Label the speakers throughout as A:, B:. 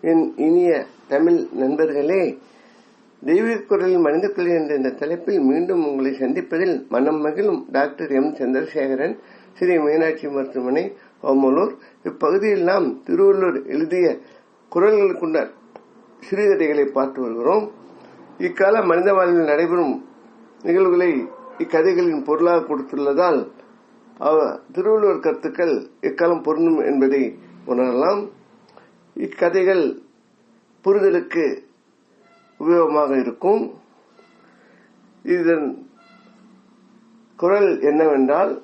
A: என் இனிய தமிழ் நண்பர்களே தெய்வீக குரலில் மனித என்ற இந்த தலைப்பில் மீண்டும் உங்களை சந்திப்பதில் மனம் மகிழும் டாக்டர் எம். சந்திரசேகரன் ஸ்ரீ மீனாட்சி மருத்துவமனை ஓமலூர். இப்பகுதியில் நாம் திருவள்ளூர் எழுதிய குரல்களுக்குண்ட சிறுகதைகளை பார்த்து வருகிறோம். இக்கால மனித வாழ்வில் நடைபெறும் நிகழ்வுகளை இக்கதைகளின் பொருளாக கொடுத்துள்ளதால் திருவள்ளுவர் கருத்துக்கள் இக்காலம் பொருந்தும் என்பதை உணரலாம். இக்கதைகள் புரிதலுக்கு உபயோகமாக இருக்கும். இதன் குரல் என்னவென்றால்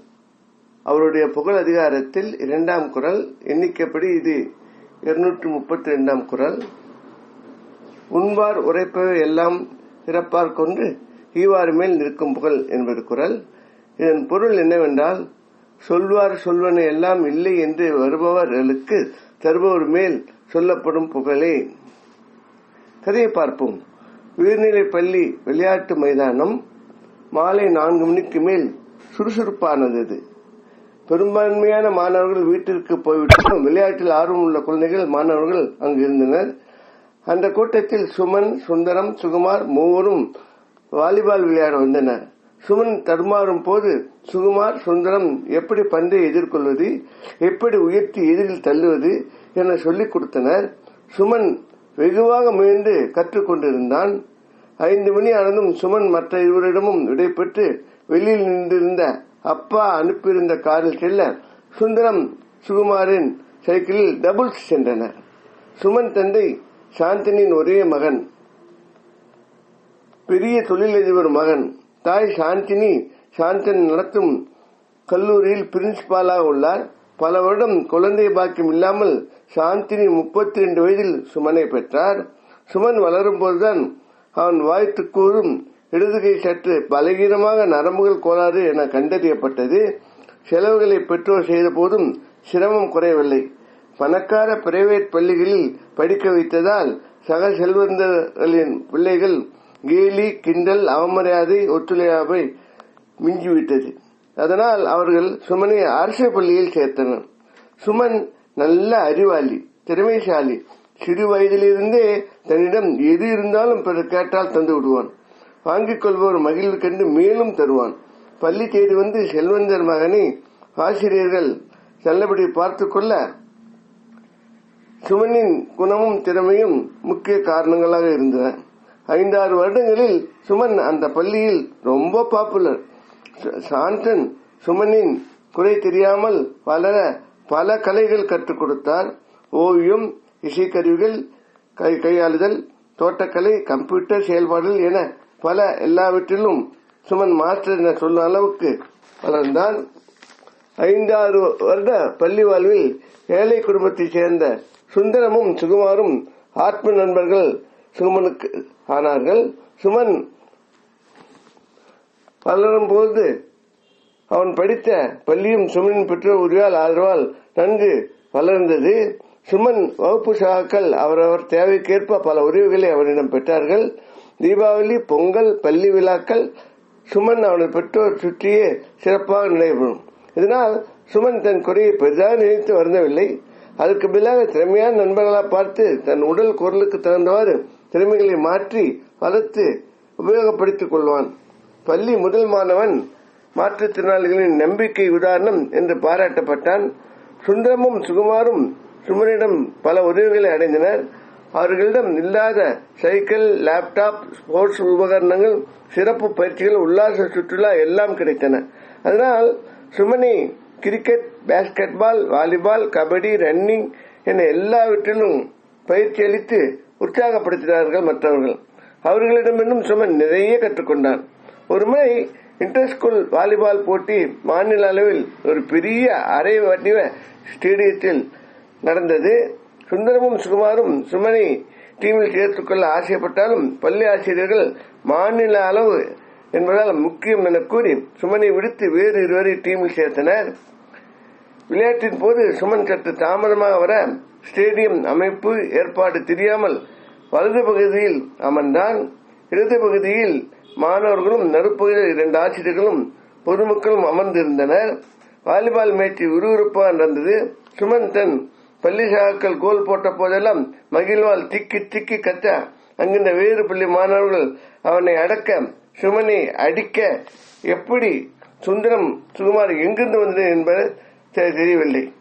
A: அவருடைய புகழ் அதிகாரத்தில் இரண்டாம் குரல் எண்ணிக்கைப்படி இது இருநூற்று முப்பத்தி இரண்டாம் குரல். உண்பார் உரைப்பவை எல்லாம் இறப்பார் கொண்டு ஈவாறு மேல் நிற்கும் புகழ் என்பது குரல். இதன் பொருள் என்னவென்றால் சொல்வார் சொல்வன எல்லாம் இல்லை என்று வருபவர்களுக்கு தருபவர் மேல் சொல்லப்படும் புகழே. கதையை பார்ப்போம். உயர்நிலை பள்ளி விளையாட்டு மைதானம் மாலை நான்கு மணிக்கு மேல் சுறுசுறுப்பானது பெரும்பான்மையான மாணவர்கள் வீட்டிற்கு போய்விட்டாலும் விளையாட்டில் ஆர்வம் உள்ள குழந்தைகள் மாணவர்கள் அங்கு இருந்தனர். அந்த கூட்டத்தில் சுமன் சுந்தரம் சுகுமார் மூவரும் வாலிபால் விளையாட வந்தனர். சுமன் தடுமாறும் போது சுகுமார் சுந்தரம் எப்படி பந்தை எதிர்கொள்வது? எப்படி உயர்த்தி எதிரில் தள்ளுவது? என சொல்லிக் கொடுத்தனர். சுமன் வெகுவாக முயன்று கற்றுக்கொண்டிருந்தான் ஐந்து மணி ஆனதும் சுமன் மற்ற இருவரிடமும் விடைபெற்று வெளியில் நின்றிருந்த அப்பா அனுப்பியிருந்த காரில் செல்ல சுந்தரம் சுகுமாரின் சைக்கிளில் டபுள்ஸ் சென்றனர். சுமன் தந்தை சாந்தினியின் ஒரே மகன். பெரிய தொழிலதிபர் மகன். தாய் சாந்தினி சாந்தன் நடத்தும் கல்லூரியில் பிரின்சிபாலாக உள்ளார். பல வருடம் குழந்தை பாக்கியம் இல்லாமல் சாந்தினி முப்பத்தி ரெண்டு வயதில் சுமனை பெற்றார். சுமன் வளரும் போதுதான் அவன் வாய்த்து கூறும் இடதுகை சற்று பலகீனமாக நரம்புகள் கோளாறு என கண்டறியப்பட்டது. செலவுகளை பெற்றோர் செய்த போதும் சிரமம் குறையவில்லை. பணக்கார பிரைவேட் பள்ளிகளில் படிக்க வைத்ததால் சக செல்வந்தர்களின் பிள்ளைகள் கேலி கிண்டல் அவமரியாதை ஒத்துழையாமை மிஞ்சிவிட்டது. அதனால் அவர்கள் சுமனை அரசு பள்ளியில் சேர்த்தனர். சுமன் நல்ல அறிவாளி திறமைசாலி. சிறு வயதிலிருந்தே தன்னிடம் எது இருந்தாலும் பிறர் கேட்டால் தந்து விடுவான். வாங்கிக் கொள்பவர் மகிழ்வு கண்டு மேலும் தருவான். பள்ளி தேடி வந்து செல்வந்தர் மகனை ஆசிரியர்கள் நல்லபடி பார்த்து கொள்ள சுமனின் குணமும் திறமையும் முக்கிய காரணங்களாக இருந்தன. ஐந்தாறு வருடங்களில் சுமன் அந்த பள்ளியில் ரொம்ப பாப்புலர் ச- சாந்தன் சுமனின் குறை தெரியாமல் வளர பல கலைகள் கற்றுக் கொடுத்தார். ஓவியம் இசைக்கருவிகள் கை கையாளுதல் தோட்டக்கலை கம்ப்யூட்டர் செயல்பாடுகள் என பல எல்லாவற்றிலும் சுமன் மாஸ்டர் என சொல்லும் அளவுக்கு வளர்ந்தான். ஐந்தாறு வருட பள்ளி வாழ்வில் ஏழை குடும்பத்தைச் சேர்ந்த சுந்தரமும் சுகுமாரும் ஆத்ம நண்பர்கள் சுமனுக்கு ஆனார்கள். சுமன் வளரும் போது அவன் படித்த பள்ளியும் சுமனின் பெற்றோர் உரியால் ஆதரவால் நன்கு வளர்ந்தது. சுமன் வகுப்பு சகாக்கள் அவரவர் தேவைக்கேற்ப பல உதவிகளை அவனிடம் பெற்றார்கள். தீபாவளி பொங்கல் பள்ளி விழாக்கள் சுமன் அவனது பெற்றோர் சுற்றியே சிறப்பாக நடைபெறும். இதனால் சுமன் தன் குறையை பெரிதாக நினைத்து வருந்தவில்லை. அதற்கு பதிலாக திறமையான நண்பர்களாக பார்த்து தன் உடல் குரலுக்கு தகுந்தவாறு திறமைகளை மாற்றி வளர்த்து உபயோகப்படுத்திக் கொள்வான். பள்ளி முதல் மாணவன் மாற்றுத்திறனாளிகளின் நம்பிக்கை உதாரணம் என்று பாராட்டப்பட்டான் சுந்தரமும் சுகுமாரும் சுமனிடம் பல உதவிகளை அடைந்தனர். அவர்களிடம் இல்லாத சைக்கிள் லேப்டாப் ஸ்போர்ட்ஸ் உபகரணங்கள் சிறப்பு பயிற்சிகள் உல்லாச சுற்றுலா எல்லாம் கிடைத்தன. அதனால் சுமனி cricket basketball volleyball kabaddi running என எல்லாவற்றிலும் பயிற்சி அளித்து உற்சாகப்படுத்தினார்கள் மற்றவர்கள். அவர்களிடமிருந்தும் சுமன் நிறைய கற்றுக்கொண்டான் ஒருமுறை இன்டர் ஸ்கூல் வாலிபால் போட்டி மாநில அளவில் ஒரு பெரிய அரை வடிவ ஸ்டேடியத்தில் நடந்தது. சுந்தரமும் சுகுமாரும் சுமனை டீமில் சேர்த்துக்கொள்ள ஆசைப்பட்டாலும் பள்ளி ஆசிரியர்கள் மாநில அளவு என்பதால் முக்கியம் என கூறி சுமனை விடுத்து வேறு இருவரை டீமில் சேர்த்தனர். விளையாட்டின் போது சுமன் சற்று தாமதமாக வர ஸ்டேடியம் அமைப்பு ஏற்பாடு தெரியாமல் வலது பகுதியில் அமர்ந்தான். இடது பகுதியில் மாணவர்களும் நடுப்பகுதியில் இரண்டு ஆசிரியர்களும் பொதுமக்களும் அமர்ந்திருந்தனர். வாலிபால் மேட்ச் விறுவிறுப்பாக நடந்தது. சுமன் தன் பள்ளி சகாக்கள் கோல் போட்ட போதெல்லாம் மகிழ்வால் திக்கி திக்கி கத்த அங்கிருந்த வேறு பள்ளி மாணவர்கள் அவனை அடக்க சுமனை அடிக்க எப்படி சுந்தரம் சுகுமார் எங்கிருந்து வந்தது என்பது தெரியவில்லை.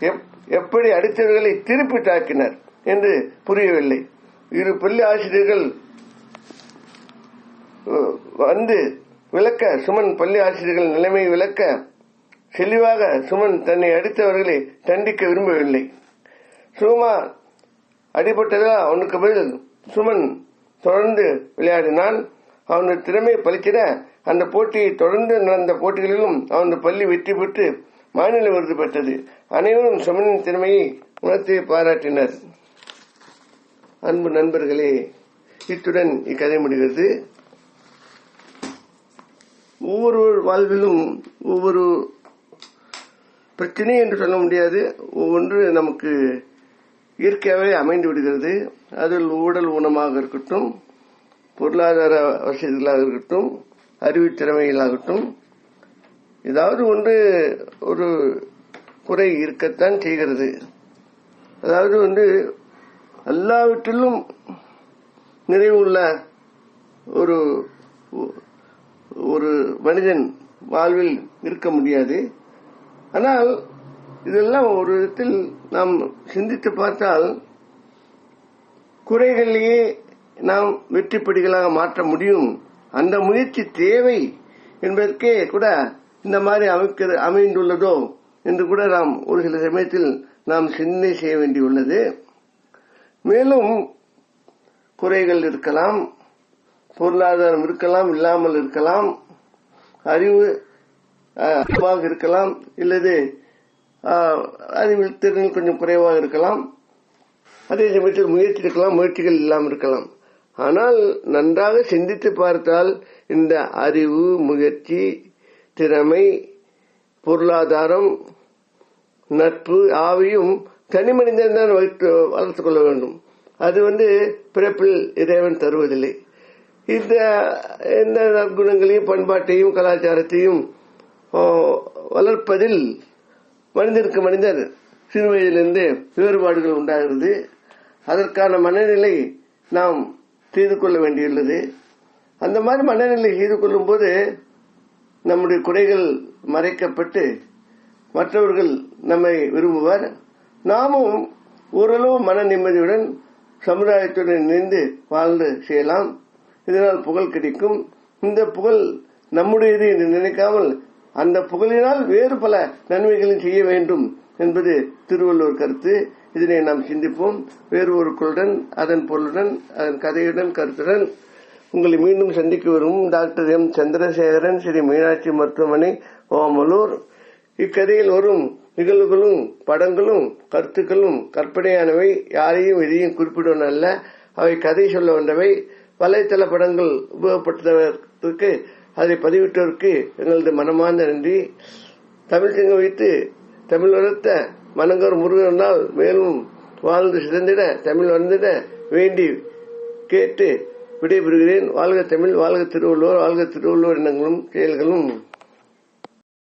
A: எப்- எப்படி அடித்தவர்களை திருப்பி தாக்கினர் என்று புரியவில்லை. இரு பள்ளி ஆசிரியர்கள் வந்து விளக்க சுமன் பள்ளி ஆசிரியர்கள் நிலைமை விளக்க செல்லிவாக சுமன் தன்னை அடித்தவர்களை தண்டிக்க விரும்பவில்லை. சுமா அடிபட்டதால் அவனுக்கு பதில் சுமன் தொடர்ந்து விளையாடினான். அவனது திறமை பலிக்கிற அந்த போட்டியை தொடர்ந்து நடந்த போட்டிகளிலும் அவனது பள்ளி வெற்றி பெற்று மாநில விருது பெற்றது. அனைவரும் சுமனின் திறமையை உணர்த்தி பாராட்டினர். அன்பு நண்பர்களே இத்துடன் இக்கதை முடிகிறது. ஒவ்வொரு வாழ்விலும் ஒவ்வொரு பிரச்சனை என்று சொல்ல முடியாது. ஒவ்வொன்று நமக்கு இயற்கையாகவே அமைந்து விடுகிறது. அதில் ஊடல் ஊனமாக இருக்கட்டும் பொருளாதார வசதிகளாக இருக்கட்டும் அறிவு திறமைகளாகட்டும் ஏதாவது ஒன்று ஒரு குறை இருக்கத்தான் செய்கிறது. அதாவது வந்து எல்லாவற்றிலும் நிறைவுள்ள ஒரு ஒரு மனிதன் வாழ்வில் இருக்க முடியாது. ஆனால் இதெல்லாம் ஒரு விதத்தில் நாம் சிந்தித்து பார்த்தால் குறைகளிலேயே நாம் வெற்றிப்படிகளாக மாற்ற முடியும். அந்த முயற்சி தேவை என்பதற்கே கூட இந்த மாதிரி அமைக்க அமைந்துள்ளதோ என்று கூட நாம் ஒரு சில சமயத்தில் நாம் சிந்தனை செய்ய வேண்டியுள்ளது. மேலும் குறைகள் இருக்கலாம். பொருளாதாரம் இருக்கலாம் இல்லாமல் இருக்கலாம் அறிவு அதிகமாக இருக்கலாம் இல்லது அறிவில் திறனில் கொஞ்சம் குறைவாக இருக்கலாம். அதே சமயத்தில் முயற்சி இருக்கலாம் முயற்சிகள் இல்லாமல் இருக்கலாம். ஆனால் நன்றாக சிந்தித்து பார்த்தால் இந்த அறிவு முயற்சி திறமை பொருளாதாரம் நட்பு ஆவியும் தனி மனிதன் தான் வைத்து வளர்த்துக் கொள்ள வேண்டும். அது வந்து பிறப்பில் இறைவன் தருவதில்லை. இந்த இந்த நற்குணங்களையும் பண்பாட்டையும் கலாச்சாரத்தையும் வளர்ப்பதில் மனிதருக்கு மனிதர் சிறு வயதிலிருந்து வேறுபாடுகள் உண்டாகிறது. அதற்கான மனநிலை நாம் செய்து கொள்ள வேண்டியுள்ளது. அந்த மாதிரி மனநிலை செய்து கொள்ளும் போது நம்முடைய குறைகள் மறைக்கப்பட்டு மற்றவர்கள் நம்மை விரும்புவார். நாமும் ஓரளவு மன நிம்மதியுடன் சமுதாயத்துடன் இணைந்து வாழ்ந்து செய்யலாம். இதனால் புகழ் கிடைக்கும். இந்த புகழ் நம்முடையது என்று நினைக்காமல் அந்த புகழினால் வேறு பல நன்மைகளையும் செய்ய வேண்டும் என்பது திருவள்ளுவர் கருத்து. இதனை நாம் சிந்திப்போம். வேறு ஒரு குழுடன் அதன் பொருளுடன் அதன் கதையுடன் கருத்துடன் உங்களை மீண்டும் சந்திக்க வரும் டாக்டர் எம். சந்திரசேகரன் ஸ்ரீ மீனாட்சி மருத்துவமனை ஓமலூர். இக்கதையில் வரும் நிகழ்வுகளும் படங்களும் கருத்துக்களும் கற்பனையானவை. யாரையும் எதையும் குறிப்பிடுவன அல்ல அவை கதை சொல்ல வந்தவை. வலைத்தள படங்கள் உபயோகப்படுத்துவதற்கு அதை பதிவிட்டோருக்கு எங்களது மனமார்ந்த நன்றி. தமிழ் சங்கம் வைத்து தமிழ் வளர்த்த மனங்கர் முருகனால் மேலும் வாழ்ந்து சிறந்திட தமிழ் வளர்ந்திட வேண்டி கேட்டு விடைபெறுகிறேன். வாழ்க தமிழ் வாழ்க திருவள்ளுவர் வாழ்க திருவள்ளுவர் எண்ணங்களும் செயல்களும்.